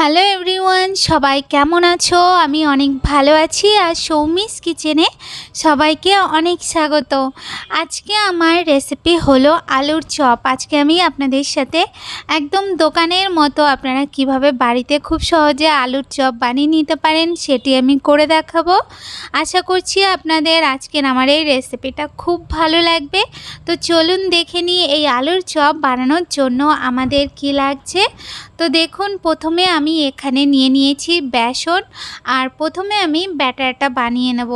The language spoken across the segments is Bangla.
হ্যালো এভরিওয়ান সবাই কেমন আছো? আমি অনেক ভালো আছি আর সৌমিস কিচেনে সবাইকে অনেক স্বাগত। আজকে আমার রেসিপি হলো আলুর চপ। আজকে আমি আপনাদের সাথে একদম দোকানের মতো আপনারা কীভাবে বাড়িতে খুব সহজে আলুর চপ বানিয়ে নিতে পারেন সেটি আমি করে দেখাবো। আশা করছি আপনাদের আজকের আমার এই রেসিপিটা খুব ভালো লাগবে। তো চলুন দেখে নিই এই আলুর চপ বানানোর জন্য আমাদের কি লাগছে। তো দেখুন, প্রথমে আমি এখানে নিয়ে নিয়েছি বেসন আর প্রথমে আমি ব্যাটারটা বানিয়ে নেব।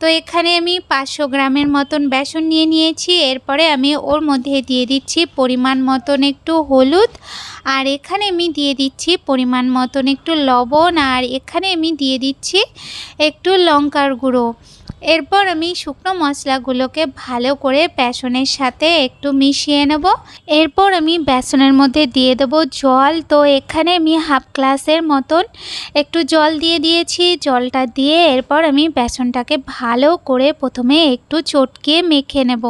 তো এখানে আমি পাঁচশো গ্রামের মতন বেসন নিয়ে নিয়েছি। এরপরে আমি ওর মধ্যে দিয়ে দিচ্ছি পরিমাণ মতন একটু হলুদ আর এখানে আমি দিয়ে দিচ্ছি পরিমাণ মতন একটু লবণ আর এখানে আমি দিয়ে দিচ্ছি একটু লঙ্কার গুঁড়ো। এরপর আমি শুকনো মশলাগুলোকে ভালো করে বেসনের সাথে একটু মিশিয়ে নেব। এরপর আমি বেসনের মধ্যে দিয়ে দেব জল। তো এখানে আমি হাফ গ্লাসের মতন একটু জল দিয়ে দিয়েছি। জলটা দিয়ে এরপর আমি বেসনটাকে ভালো করে প্রথমে একটু চটকিয়ে মেখে নেব।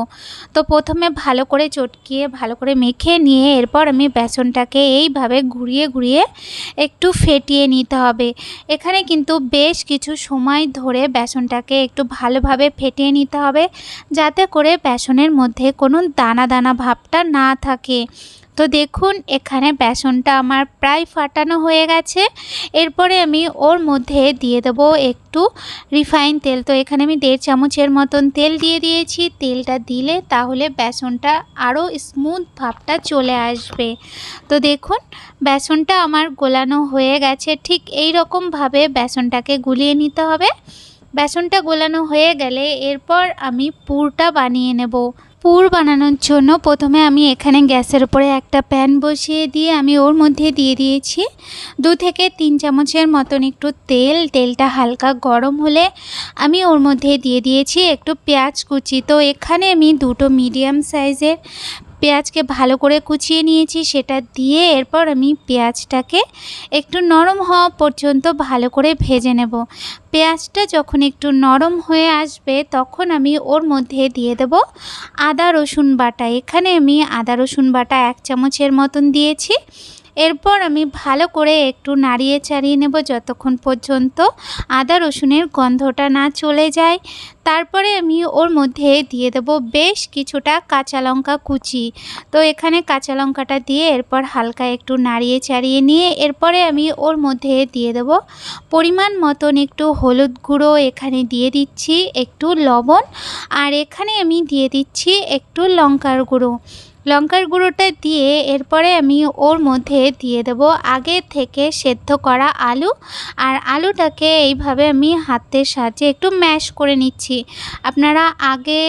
তো প্রথমে ভালো করে চটকিয়ে, ভালো করে মেখে নিয়ে এরপর আমি বেসনটাকে এইভাবে ঘুরিয়ে ঘুরিয়ে একটু ফেটিয়ে নিতে হবে। এখানে কিন্তু বেশ কিছু সময় ধরে বেসনটাকে একটু ভালোভাবে ফেটিয়ে নিতে হবে যাতে করে বেসনের মধ্যে কোনো দানা দানা ভাবটা না থাকে। তো দেখুন, এখানে বেসনটা আমার প্রায় ফাটানো হয়ে গেছে। এরপরে আমি ওর মধ্যে দিয়ে দেবো একটু রিফাইন তেল। তো এখানে আমি দেড় চামচের মতন তেল দিয়ে দিয়েছি। তেলটা দিলে তাহলে বেসনটা আরও স্মুথ ভাবটা চলে আসবে। তো দেখুন, বেসনটা আমার গোলানো হয়ে গেছে। ঠিক এই রকমভাবে বেসনটাকে গুলিয়ে নিতে হবে। বেসনটা গোলানো হয়ে গেলে এরপর আমি পুরটা বানিয়ে নেব। পুর বানানোর জন্য প্রথমে আমি এখানে গ্যাসের উপরে একটা প্যান বসিয়ে দিয়ে আমি ওর মধ্যে দিয়ে দিয়েছি। দু থেকে তিন চামচের মতন একটু তেল, তেলটা হালকা গরম হলে আমি ওর মধ্যে দিয়ে দিয়েছি একটু পেঁয়াজ কুচি। তো এখানে আমি দুটো মিডিয়াম সাইজের পেঁয়াজকে ভালো করে কুচিয়ে নিয়েছি, সেটা দিয়ে এরপর আমি পেঁয়াজটাকে একটু নরম হওয়া পর্যন্ত ভালো করে ভেজে নেব। পেঁয়াজটা যখন একটু নরম হয়ে আসবে, তখন আমি ওর মধ্যে দিয়ে দেব আদা রসুন বাটা। এখানে আমি আদা রসুন বাটা এক চামচের মতন দিয়েছি। এরপর আমি ভালো করে একটু নাড়িয়ে চাড়িয়ে নেব যতক্ষণ পর্যন্ত আদা রসুনের গন্ধটা না চলে যায়। তারপরে আমি ওর মধ্যে দিয়ে দেব বেশ কিছুটা কাঁচা লঙ্কা কুচি। তো এখানে কাঁচা লঙ্কাটা দিয়ে এরপর হালকা একটু নাড়িয়ে চাড়িয়ে নিয়ে এরপরে আমি ওর মধ্যে দিয়ে দেব পরিমাণ মতন একটু হলুদ গুঁড়ো এখানে দিয়ে দিচ্ছি, একটু লবণ। আর এখানে আমি দিয়ে দিচ্ছি একটু লঙ্কার গুঁড়ো। লঙ্কার গুঁড়োটা দিয়ে এরপরে আমি ওর মধ্যে দিয়ে দেব আগে থেকে সেদ্ধ করা আলু। আর আলুটাকে এইভাবে আমি হাতের সাহায্যে একটু ম্যাশ করে নিচ্ছি। আপনারা আগে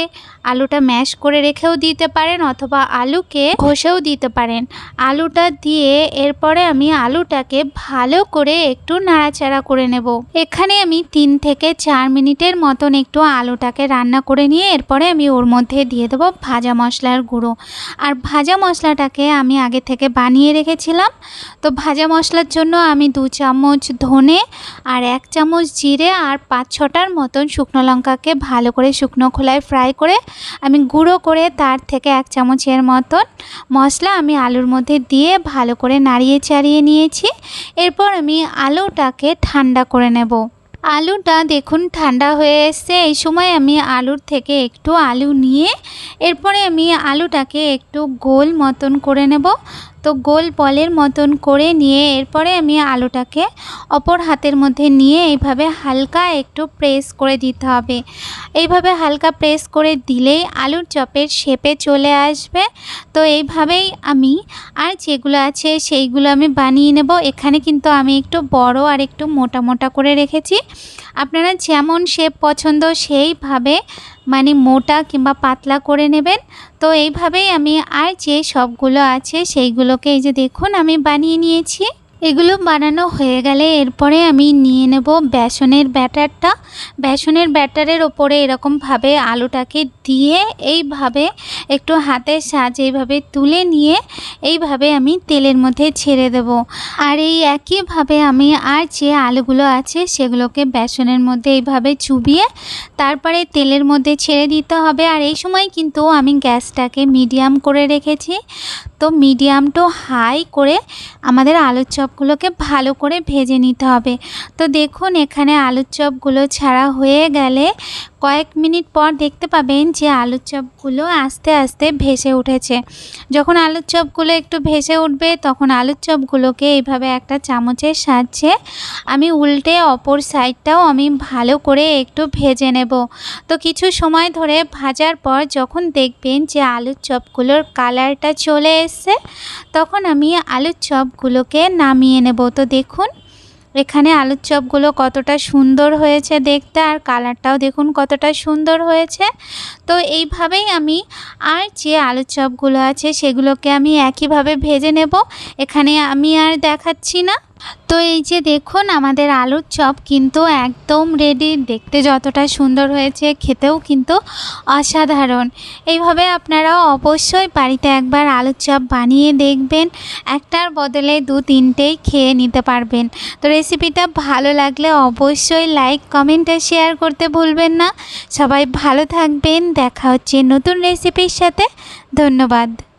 আলুটা ম্যাশ করে রেখেও দিতে পারেন অথবা আলুকে ঘষেও দিতে পারেন। আলুটা দিয়ে এরপরে আমি আলুটাকে ভালো করে একটু নাড়াচাড়া করে নেব। এখানে আমি তিন থেকে চার মিনিটের মতন একটু আলুটাকে রান্না করে নিয়ে এরপরে আমি ওর মধ্যে দিয়ে দেবো ভাজা মশলার গুঁড়ো। আর ভাজা মশলাটাকে আমি আগে থেকে বানিয়ে রেখেছিলাম। তো ভাজা মশলার জন্য আমি দু চামচ ধনে আর এক চামচ জিরে আর পাঁচ ছটার মতন শুকনো লঙ্কাকে ভালো করে শুকনো খোলায় ফ্রাই করে আমি গুঁড়ো করে তার থেকে এক চামচের মতন মশলা আমি আলুর মধ্যে দিয়ে ভালো করে নাড়িয়ে চাড়িয়ে নিয়েছি। এরপর আমি আলুটাকে ঠান্ডা করে নেব। আলুটা দেখুন ঠান্ডা হয়ে এসছে। এই সময় আমি আলুর থেকে একটু আলু নিয়ে, এরপরে আমি আলুটাকে একটু গোল মতন করে নেব। তো গোল বলের মতন করে নিয়ে এরপরে আমি আলুটাকে অপর হাতের মধ্যে নিয়ে এইভাবে হালকা একটু প্রেস করে দিতে হবে। এইভাবে হালকা প্রেস করে দিলেই আলুর চপের শেপে চলে আসবে। তো এইভাবেই আমি আর যেগুলো আছে সেইগুলো আমি বানিয়ে নেব। এখানে কিন্তু আমি একটু বড় আর একটু মোটা মোটা করে রেখেছি। আপনারা যেমন শেপ পছন্দ সেইভাবে মানে মোটা কিংবা পাতলা করে নেবেন। তো এইভাবেই আমি আর যে সবগুলো আছে সেইগুলোকে এই যে দেখুন আমি বানিয়ে নিয়েছি। এগুলো বানানো হয়ে গেলে এরপরে আমি নিয়ে নেব বেসনের ব্যাটারটা। বেসনের ব্যাটারের ওপরে এরকমভাবে আলুটাকে দিয়ে এইভাবে একটু হাতের সাহায্যে এইভাবে তুলে নিয়ে এইভাবে আমি তেলের মধ্যে ছেড়ে দেব। আর এই একইভাবে আমি আর যে আলুগুলো আছে সেগুলোকে বেসনের মধ্যে এইভাবে চুবিয়ে তারপরে তেলের মধ্যে ছেড়ে দিতে হবে। আর এই সময় কিন্তু আমি গ্যাসটাকে মিডিয়াম করে রেখেছি। তো মিডিয়াম টু হাই করে আমাদের আলুর চপগুলোকে ভালো করে ভেজে নিতে হবে। তো দেখুন এখানে আলুর চপগুলো ছাড়া হয়ে গেলে কয়েক মিনিট পর দেখতে পাবেন যে আলুর চপগুলো আস্তে আস্তে ভেসে উঠেছে। যখন আলুর চপগুলো একটু ভেসে উঠবে, তখন আলুর চপগুলোকে এইভাবে একটা চামচের সাহায্যে আমি উল্টে অপর সাইডটাও আমি ভালো করে একটু ভেজে নেব। তো কিছু সময় ধরে ভাজার পর যখন দেখবেন যে আলুর চপগুলোর কালারটা চলে এসছে, তখন আমি আলুর চপগুলোকে নামিয়ে নেব। তো দেখুন এখানে আলুর চপগুলো কতটা সুন্দর হয়েছে দেখতে আর কালারটাও দেখুন কতটা সুন্দর হয়েছে। তো এইভাবেই আমি আর যে আলুর চপগুলো আছে সেগুলোকে আমি একইভাবে ভেজে নেব। এখানে আমি আর দেখাচ্ছি না। তো এই যে দেখুন, আমাদের আলুর চপ কিন্তু একদম রেডি দেখতে যতটা সুন্দর হয়েছে, খেতেও কিন্তু অসাধারণ। এইভাবে আপনারাও অবশ্যই বাড়িতে একবার আলুর চপ বানিয়ে দেখবেন। একটার বদলে দু তিনটেই খেয়ে নিতে পারবেন। তো রেসিপিটা ভালো লাগলে অবশ্যই লাইক কমেন্ট আর শেয়ার করতে ভুলবেন না। সবাই ভালো থাকবেন। দেখা হচ্ছে নতুন রেসিপির সাথে। ধন্যবাদ।